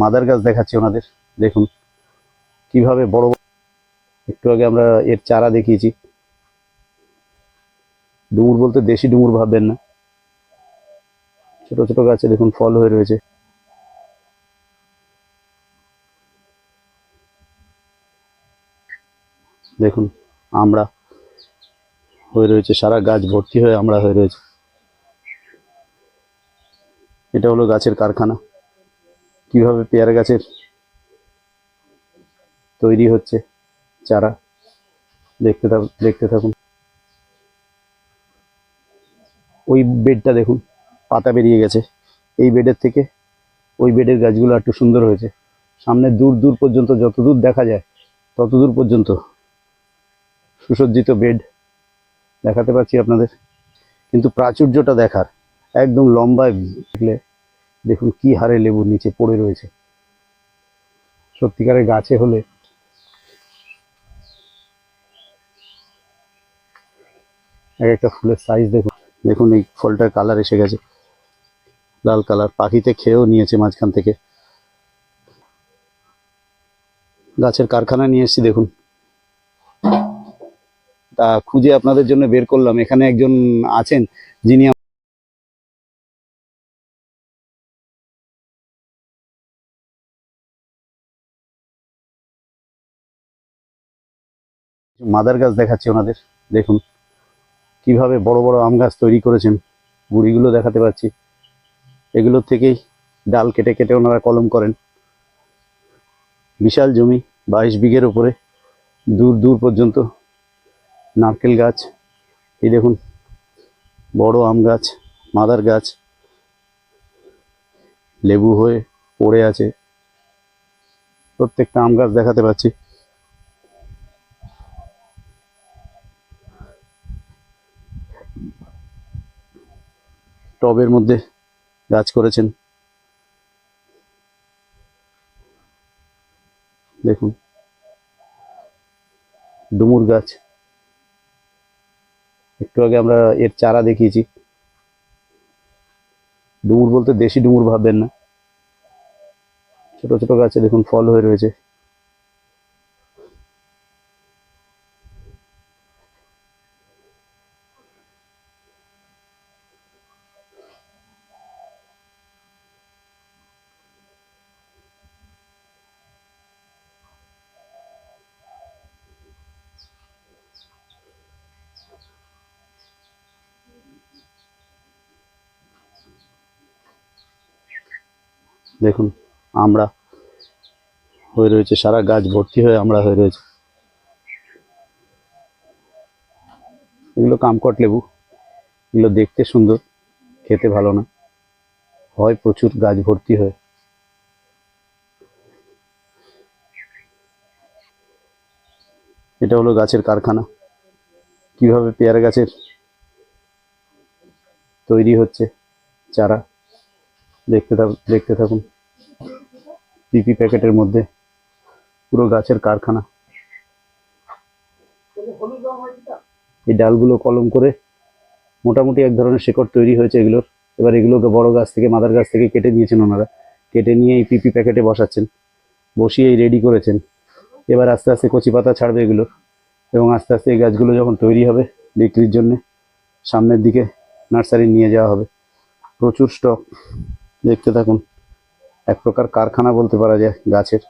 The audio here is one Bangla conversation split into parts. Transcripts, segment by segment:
মাদার গাছ দেখাচ্ছি ওনাদের। দেখুন, কীভাবে বড় একটু আগে আমরা এর চারা দেখিয়েছি। ডুমুর বলতে দেশি ডুমুর ভাববেন না। ছোট ছোট গাছে দেখুন ফল হয়ে রয়েছে। দেখুন, আমরা হয়ে রয়েছে, সারা গাছ ভর্তি হয়ে আমরা হয়ে রয়েছে। এটা হলো গাছের কারখানা। কীভাবে পেয়ারা গাছের তৈরি হচ্ছে চারা? দেখতে দেখতে থাকুন। ওই বেডটা দেখুন, পাতা বেরিয়ে গেছে। এই বেডের থেকে ওই বেডের গাছগুলো একটু সুন্দর হয়েছে। সামনে দূর দূর পর্যন্ত যত দূর দেখা যায়, তত দূর পর্যন্ত সুসজ্জিত বেড দেখাতে পারছি আপনাদের। কিন্তু প্রাচুর্যটা দেখার একদম লম্বায় দেখলে দেখুন কি হারে লেবু নিচে পড়ে রয়েছে। সত্যিকারের গাছে হলে এক একটা ফুলের সাইজ দেখুন। দেখুন এই ফলটার কালার এসে গেছে। লাল কালার পাখিতে খেয়েও নিয়েছে মাঝখান থেকে। গাছের কারখানা নিয়ে এসেছি, দেখুন। তা খুঁজে আপনাদের জন্য বের করলাম। এখানে একজন আছেন যিনি মাদার গাছ দেখাচ্ছি ওনাদের। দেখুন, কীভাবে বড় বড় আম গাছ তৈরি করেছেন। গুড়িগুলো দেখাতে পাচ্ছি। এগুলোর থেকেই ডাল কেটে কেটে ওনারা কলম করেন। বিশাল জমি, বাইশ বিঘের উপরে, দূর দূর পর্যন্ত নারকেল গাছ। এই দেখুন, বড় আম গাছ, মাদার গাছ, লেবু হয়ে পড়ে আছে। প্রত্যেকটা আম গাছ দেখাতে পাচ্ছি। টবের মধ্যে গাছ করেছেন। দেখুন। ডুমুর গাছ। একটু আগে আমরা এর চারা দেখিয়েছি। ডুমুর বলতে দেশি ডুমুর ভাববেন না। ছোট ছোট গাছে দেখুন ফল হয়ে রয়েছে। দেখুন, আমরা হয়ে রয়েছে, সারা গাছ ভর্তি হয়ে আমরা হয়ে রয়েছে। এগুলো কামকট লেবু। এগুলো দেখতে সুন্দর, খেতে ভালো না। হয় প্রচুর গাছ ভর্তি হয়। এটা হলো গাছের কারখানা। কীভাবে পেয়ারা গাছের তৈরি হচ্ছে, চারা। দেখতে দেখতে থাকুন। পিপি প্যাকেটের মধ্যে? পুরো গাছের কারখানা। এই ডালগুলো কলম করে মোটামুটি এক ধরনের শেকড় তৈরি হয়েছে এগুলোর। এবার এগুলোকে বড় গাছ থেকে, মাদার গাছ থেকে কেটে নিয়েছেন ওনারা। কেটে নিয়ে এই পিপি প্যাকেটে বসাচ্ছেন। বসিয়ে রেডি করেছেন। এবার আস্তে আস্তে কচি পাতা ছাড়বে এগুলোর। এবং আস্তে আস্তে এই গাছগুলো যখন তৈরি হবে বিক্রির জন্য, সামনের দিকে নার্সারি নিয়ে যাওয়া হবে। প্রচুর স্টক। দেখতে থাকুন। এক প্রকার কারখানা বলতে পারা যায় গাছের।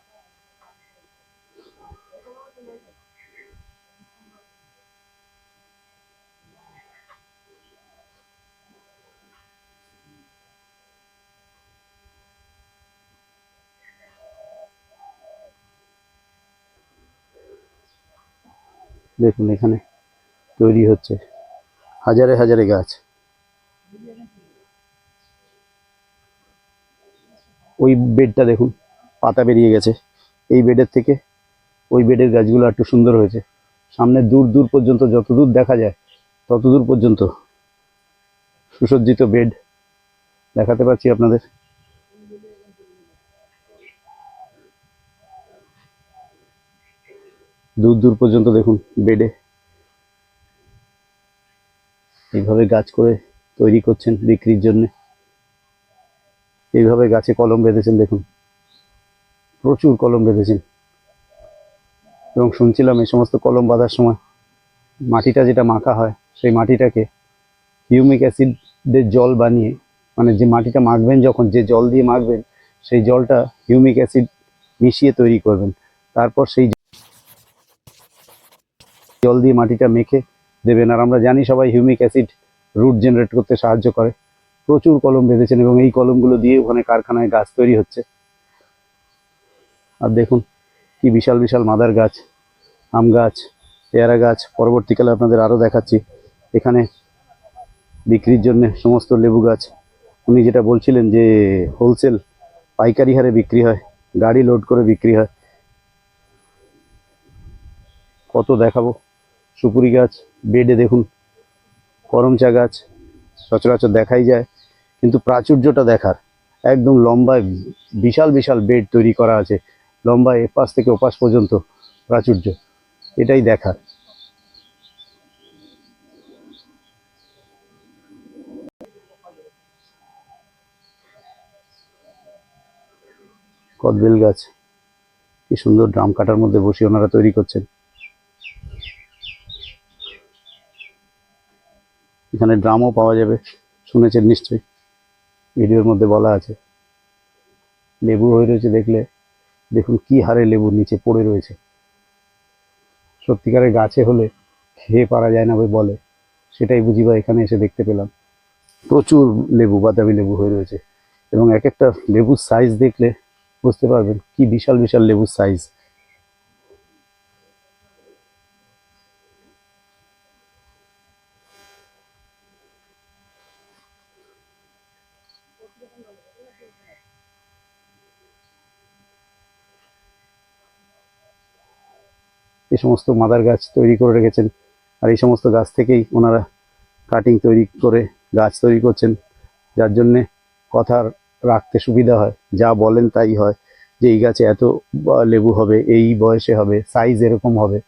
দেখুন এখানে তৈরি হচ্ছে হাজারে হাজারে গাছ। ওই বেডটা দেখুন, পাতা বেরিয়ে গেছে। এই বেডের থেকে ওই বেডের গাছগুলো একটু সুন্দর হয়েছে। সামনে দূর দূর পর্যন্ত যত দূর দেখা যায় তত দূর পর্যন্ত সুসজ্জিত বেড দেখাতে পাচ্ছি আপনাদের। দূর দূর পর্যন্ত দেখুন বেডে। এইভাবে গাছ করে তৈরি করছেন বিক্রির জন্য। এইভাবে গাছে কলম বেঁধেছেন, দেখুন। প্রচুর কলম বেঁধেছেন। এবং শুনছিলাম এই সমস্ত কলম বাঁধার সময় মাটিটা যেটা মাখা হয়, সেই মাটিটাকে হিউমিক অ্যাসিডের জল বানিয়ে মানে যে মাটিটা মাখবেন যখন, যে জল দিয়ে মাখবেন, সেই জলটা হিউমিক অ্যাসিড মিশিয়ে তৈরি করবেন। তারপর সেই জল দিয়ে মাটিটা মেখে দেবেন। আর আমরা জানি সবাই হিউমিক অ্যাসিড রুট জেনারেট করতে সাহায্য করে। প্রচুর কলম বেঁধেছেন এবং এই কলমগুলো দিয়ে ওখানে কারখানায় গাছ তৈরি হচ্ছে। আর দেখুন, কি বিশাল বিশাল মাদার গাছ, আম গাছ, পেয়ারা গাছ। পরবর্তীকালে আপনাদের আরও দেখাচ্ছি। এখানে বিক্রির জন্য সমস্ত লেবু গাছ। উনি যেটা বলছিলেন যে হোলসেল পাইকারি হারে বিক্রি হয়, গাড়ি লোড করে বিক্রি হয়। কত দেখাবো? সুপুরি গাছ, বেডে দেখুন, করমচা গাছ। সচরাচর দেখাই যায়। কিন্তু প্রাচুর্যটা দেখার। একদম লম্বায় বিশাল বিশাল বেড তৈরি করা আছে। লম্বায় এপাশ থেকে ওপাশ পর্যন্ত প্রাচুর্য। এটাই দেখার। কদবেল গাছ। কি সুন্দর ড্রাম কাটার মধ্যে বসে ওনারা তৈরি করছেন। এখানে ড্রামও পাওয়া যাবে। শুনেছেন নিশ্চয়ই। ভিডিওর মধ্যে বলা আছে। লেবু হয়ে রয়েছে দেখলে। দেখুন কি হারে লেবু নিচে পড়ে রয়েছে। সত্যিকারের গাছে হলে খেয়ে পারা যায় না বলে সেটাই বুঝি বা এখানে এসে দেখতে পেলাম। প্রচুর লেবু, বাদামি লেবু হয়ে রয়েছে। এবং এক একটা লেবুর সাইজ দেখলে বুঝতে পারবেন কি বিশাল বিশাল লেবুর সাইজ এই সমস্ত মাদার গাছ তৈরি করে রেখেছেন। আর এই সমস্ত গাছ থেকেই ওনারা কাটিং তৈরি করে গাছ তৈরি করছেন। যার জন্যে কথা রাখতে সুবিধা হয়। যা বলেন তাই হয় যে, এই গাছে এত লেবু হবে, এই বয়সে হবে সাইজ এরকম হবে।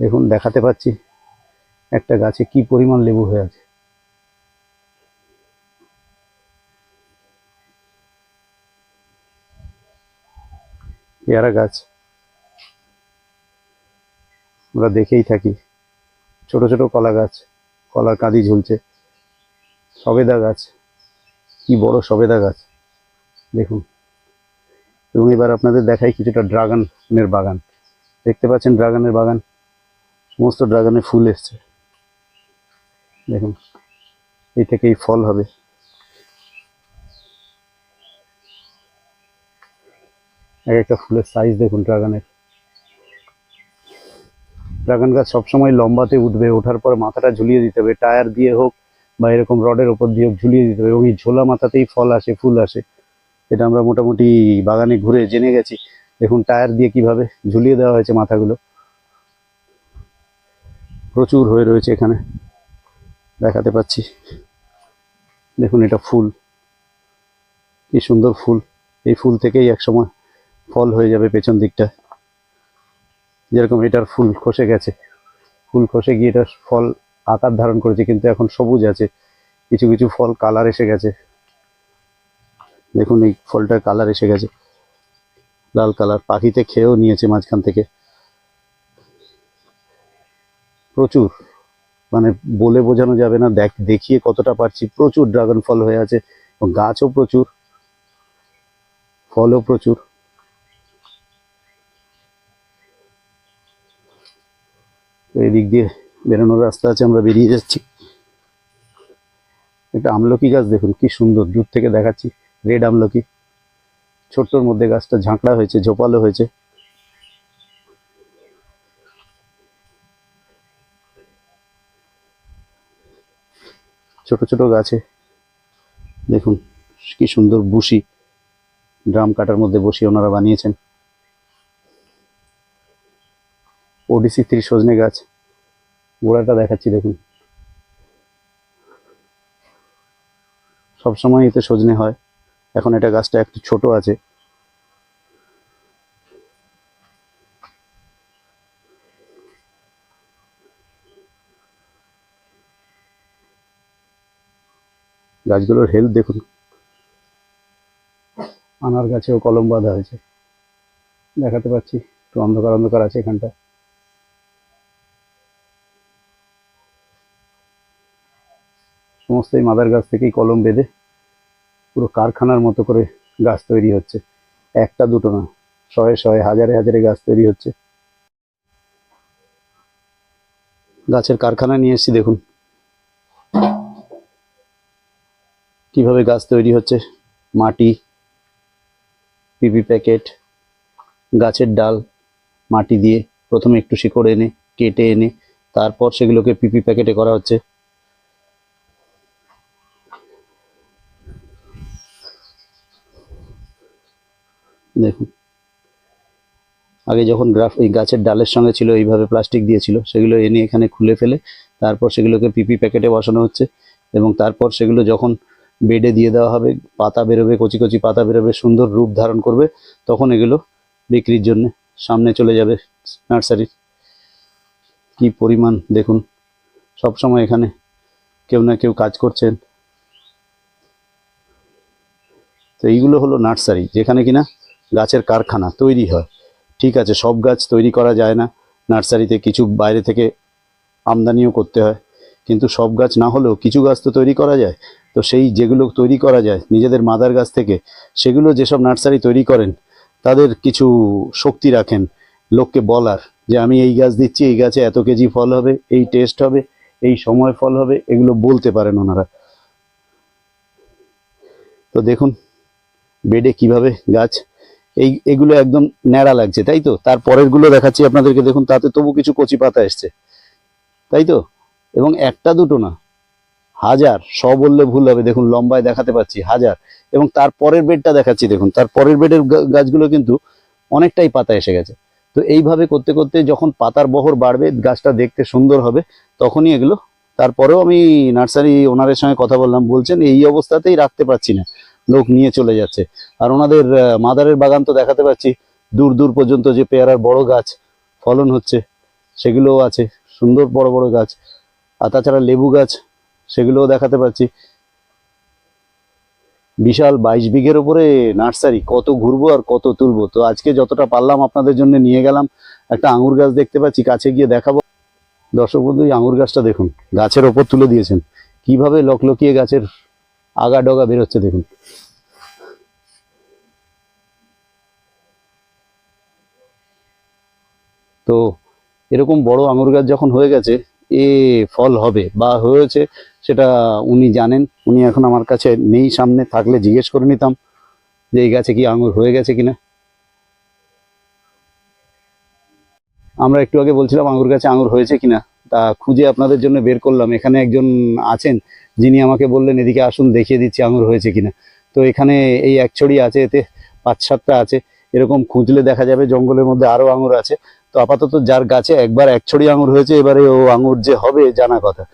দেখুন, দেখাতে পাচ্ছি একটা গাছে কি পরিমাণ লেবু হয়ে আছে। পেয়ারা গাছ আমরা দেখেই থাকি। ছোট ছোট কলা গাছ, কলার কাঁদি ঝুলছে। সবেদা গাছ, কি বড় সবেদা গাছ। দেখুন। এবং এবার আপনাদের দেখাই কিছুটা ড্রাগনের বাগান। দেখতে পাচ্ছেন ড্রাগনের বাগান? সমস্ত ড্রাগনে ফুল এসছে। দেখুন, এই থেকেই ফল হবে। এক একটা ফুলের সাইজ দেখুন ড্রাগনের। ড্রাগন গাছ সবসময় লম্বাতে উঠবে, ওঠার পর মাথাটা ঝুলিয়ে দিতে হবে, টায়ার দিয়ে হোক বা এরকম রডের ওপর দিয়ে হোক ঝুলিয়ে দিতে হবে এবং এই ঝোলা মাথাতেই ফল আসে, ফুল আসে। এটা আমরা মোটামুটি বাগানে ঘুরে জেনে গেছি। দেখুন, টায়ার দিয়ে কীভাবে ঝুলিয়ে দেওয়া হয়েছে মাথাগুলো। প্রচুর হয়ে রয়েছে এখানে। দেখাতে পাচ্ছি। দেখুন, এটা ফুল। কি সুন্দর ফুল। এই ফুল থেকেই একসময় ফল হয়ে যাবে পেছন দিকটা যেরকম এটার ফুল খসে গেছে। ফুল খসে গিয়ে এটার ফল আকার ধারণ করেছে, কিন্তু এখন সবুজ আছে। কিছু কিছু ফল কালার এসে গেছে। দেখুন এই ফলটার কালার এসে গেছে। লাল কালার পাখিতে খেয়েও নিয়েছে মাঝখান থেকে। প্রচুর। মানে বলে বোঝানো যাবে না। দেখ, দেখিয়ে কতটা পারছি। প্রচুর ড্রাগন ফল হয়ে আছে। গাছও প্রচুর। ফলও প্রচুর। এদিক দিয়ে বেরোনোর রাস্তা আছে, আমরা বেরিয়ে যাচ্ছি। একটা আমলকি গাছ দেখুন, কি সুন্দর, দূর থেকে দেখাচ্ছি, রেড আমলকি। ছোট্টর মধ্যে গাছটা ঝাঁকড়া হয়েছে, ঝোপালো হয়েছে। ছোট ছোট গাছে, দেখুন, কি সুন্দর বুশি ড্রাম কাটার মধ্যে বসিয়ে ওনারা বানিয়েছেন। ওডিসি থ্রি সজনে গাছ। গোড়াটা দেখাচ্ছি, দেখুন। সবসময় এতে সজনে হয়। এখন এটা গাছটা একটু ছোট আছে। গাছগুলোর হেলথ দেখুন। আনার গাছেও কলম বাঁধা হয়েছে। দেখাতে পাচ্ছি, একটু অন্ধকার অন্ধকার আছে এখানটা। সমস্ত এই মাদার গাছ থেকেই কলম বেঁধে পুরো কারখানার মতো করে গাছ তৈরি হচ্ছে। একটা দুটো না, শয়ে শয়ে হাজারে হাজারে গাছ তৈরি হচ্ছে। গাছের কারখানা নিয়ে এসেছি, দেখুন। কীভাবে গাছ তৈরি হচ্ছে, মাটি, পিপি প্যাকেট, গাছের ডাল, মাটি দিয়ে প্রথমে একটু শিকড় এনে, কেটে এনে, তারপর সেগুলোকে পিপি প্যাকেটে করা হচ্ছে। দেখুন। আগে যখন গ্রাফ, এই গাছের ডালের সঙ্গে ছিল, এইভাবে প্লাস্টিক দিয়েছিল, সেগুলো এনে এখানে খুলে ফেলে, তারপর সেগুলোকে পিপি প্যাকেটে বসানো হচ্ছে এবং তারপর সেগুলো যখন বেডে দিয়ে দেওয়া হবে, পাতা বেরোবে, কচি কচি পাতা বেরোবে, সুন্দর রূপ ধারণ করবে, তখন এগুলো বিক্রির জন্য সামনে চলে যাবে নার্সারির। কি পরিমাণ, দেখুন, সব সময় এখানে কেউ না কেউ কাজ করছেন। তো এইগুলো হলো নার্সারি, যেখানে কিনা গাছের কারখানা তৈরি হয়। ঠিক আছে, সব গাছ তৈরি করা যায় না। নার্সারিতে কিছু বাইরে থেকে আমদানিও করতে হয়। কিন্তু সব গাছ না হলেও কিছু গাছ তো তৈরি করা যায়। তো সেই যেগুলো তৈরি করা যায়, নিজেদের মাদার গাছ থেকে, সেগুলো যেসব নার্সারি তৈরি করেন, তাদের কিছু শক্তি রাখেন। লোককে বলার যে, আমি এই গাছ দিচ্ছি, এই গাছে এত কেজি ফল হবে, এই টেস্ট হবে, এই সময় ফল হবে, এগুলো বলতে পারেন ওনারা। তো দেখুন, বেডে কীভাবে গাছ এই, এগুলো একদম ন্যাড়া লাগছে, তাই তো? তার পরেরগুলো দেখাচ্ছি আপনাদেরকে, দেখুন, তাতে তবু কিছু কচি পাতা এসছে। তাই তো? এবং একটা দুটো না, হাজার শ বললে ভুল হবে, দেখুন, লম্বায় দেখাতে পাচ্ছি, হাজার। এবং তার পরের বেডটা দেখাচ্ছি, দেখুন, তার পরের বেডের গাছগুলো কিন্তু অনেকটাই পাতা এসে গেছে। তো এইভাবে করতে করতে যখন পাতার বহর বাড়বে, গাছটা দেখতে সুন্দর হবে, তখনই এগুলো, তারপরেও আমি নার্সারি ওনারের সঙ্গে কথা বললাম, বলছেন, এই অবস্থাতেই রাখতে পারছি না। লোক নিয়ে চলে যাচ্ছে। আর ওনাদের মাদারের বাগান তো দেখাতে পাচ্ছি। দূর দূর পর্যন্ত যে পেয়ারার বড় গাছ, ফলন হচ্ছে, সেগুলোও আছে। সুন্দর বড় বড় গাছ। আর তাছাড়া লেবু গাছ, সেগুলোও দেখাতে পাচ্ছি। বিশাল বাইশ বিঘের উপরে নার্সারি, কত ঘুরবো আর কত তুলবো। তো আজকে যতটা পারলাম আপনাদের জন্য নিয়ে গেলাম। একটা আঙুর গাছ দেখতে পাচ্ছি, কাছে গিয়ে দেখাবো। দর্শক বন্ধু, এই আঙুর গাছটা দেখুন, গাছের ওপর তুলে দিয়েছেন। কীভাবে লকলকিয়ে গাছের আগা ডগা বেরোচ্ছে দেখুন। তো এরকম বড় আঙুর গাছ যখন হয়ে গেছে, এ ফল হবে বা হয়েছে সেটা উনি জানেন। উনি এখন আমার কাছে নেই সামনে, থাকলে জিজ্ঞেস করে নিতাম যে এই গাছে কি আঙুর হয়ে গেছে কিনা। আমরা একটু আগে বলছিলাম আঙুর গাছে আঙুর হয়েছে কিনা, তা খুঁজে আপনাদের জন্য বের করলাম। এখানে একজন আছেন যিনি আমাকে বললেন, এদিকে আসুন, দেখিয়ে দিচ্ছি আঙুর হয়েছে কিনা। তো এখানে এই এক ছড়ি আছে, এতে পাঁচ সাতটা আছে। এরকম খুঁজলে দেখা যাবে জঙ্গলের মধ্যে আরও আঙুর আছে। তো আপাতত যার গাছে একবার এক ছড়ি আঙুর হয়েছে, এবারে ও আঙুর যে হবে, জানা কথা।